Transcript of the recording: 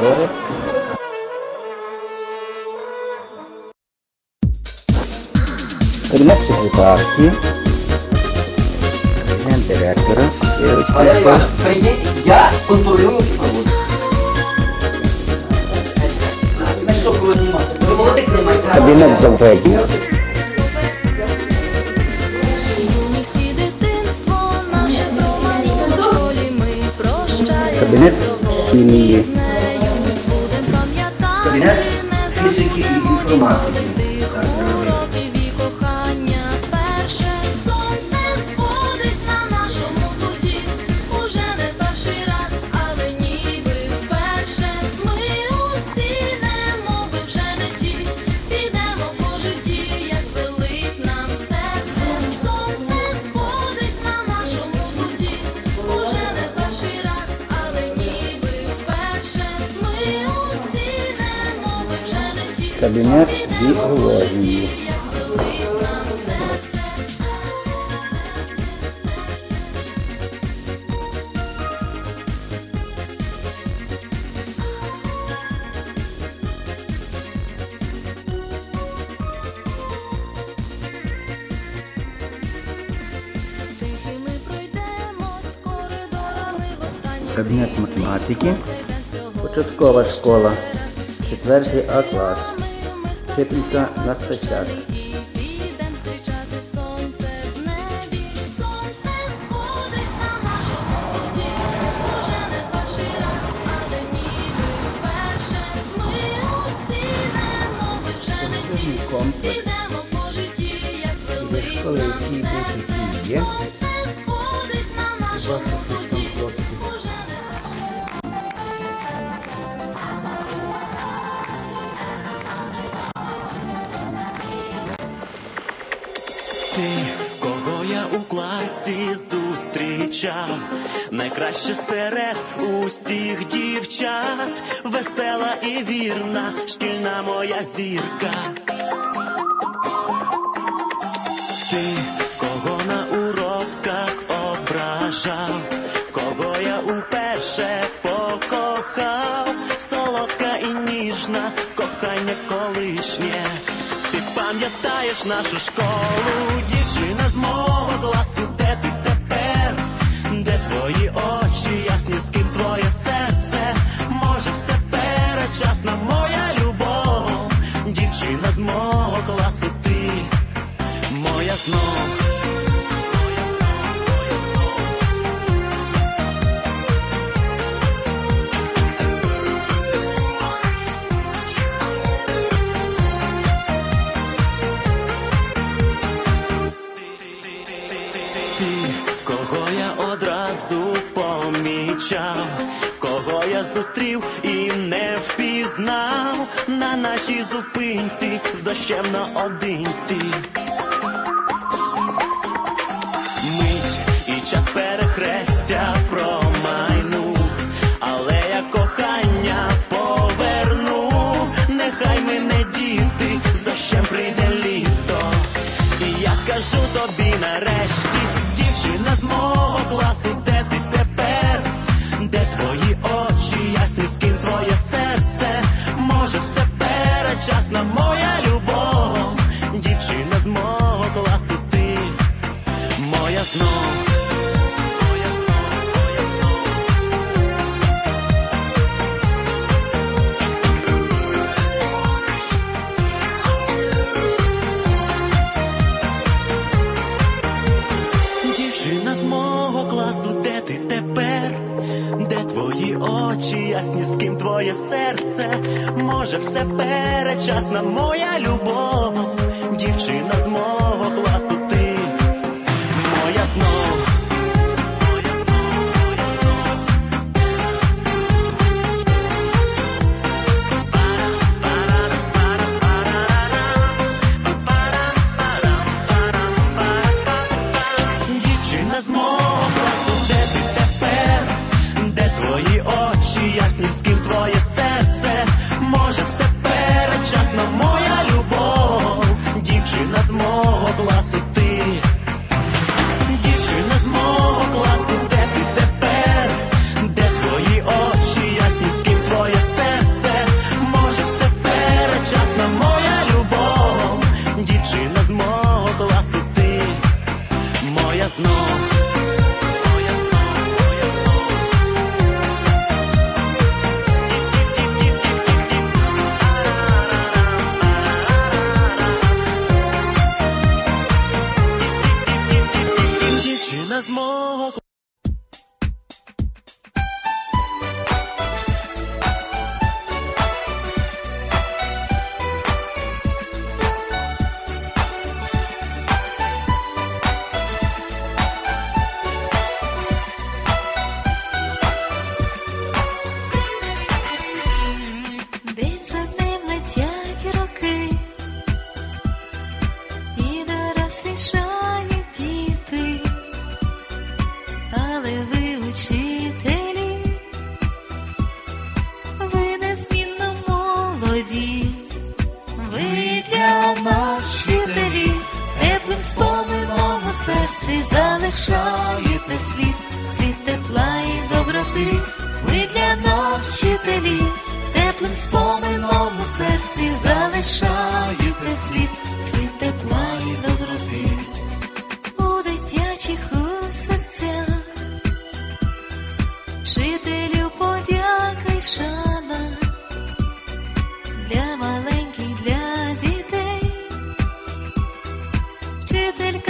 valore per mettere i parti niente lettera prendete già controlliamoci per favore messo come animato se volete che mai abbiamo messo un кабінет сім'ї. Vamos. кабінет і біології. Кабінет математики, початкова школа, четвертий А клас. Техніка на стачах. комплекс. Де школи, які будуть як великий. всі, кого я у класі зустрічав, найкраще серед усіх дівчат, весела і вірна, шкільна моя зірка. Ти, кого на уроках ображав, кого я уперше покохав, солодка і ніжна, кохання колишнє. Пам'ятаєш нашу школу? восьмого класу ти моя знов. зупинці з дощем наодинці. прекрасна моя любов, дівчина з мого класу ти, моя знов. Дівчина з мого класу, де ти тепер, де твої очі, ясні, з ким твоє серце може все перечасна моя любов. Залишаєте слід, слід тепла і доброти, ви для нас вчителі, теплим спомином у серці залишаєте слід, слід тепла і доброти. У дитячих у серцях, вчителю подяка й шана. Для маленьких, для дітей, вчителька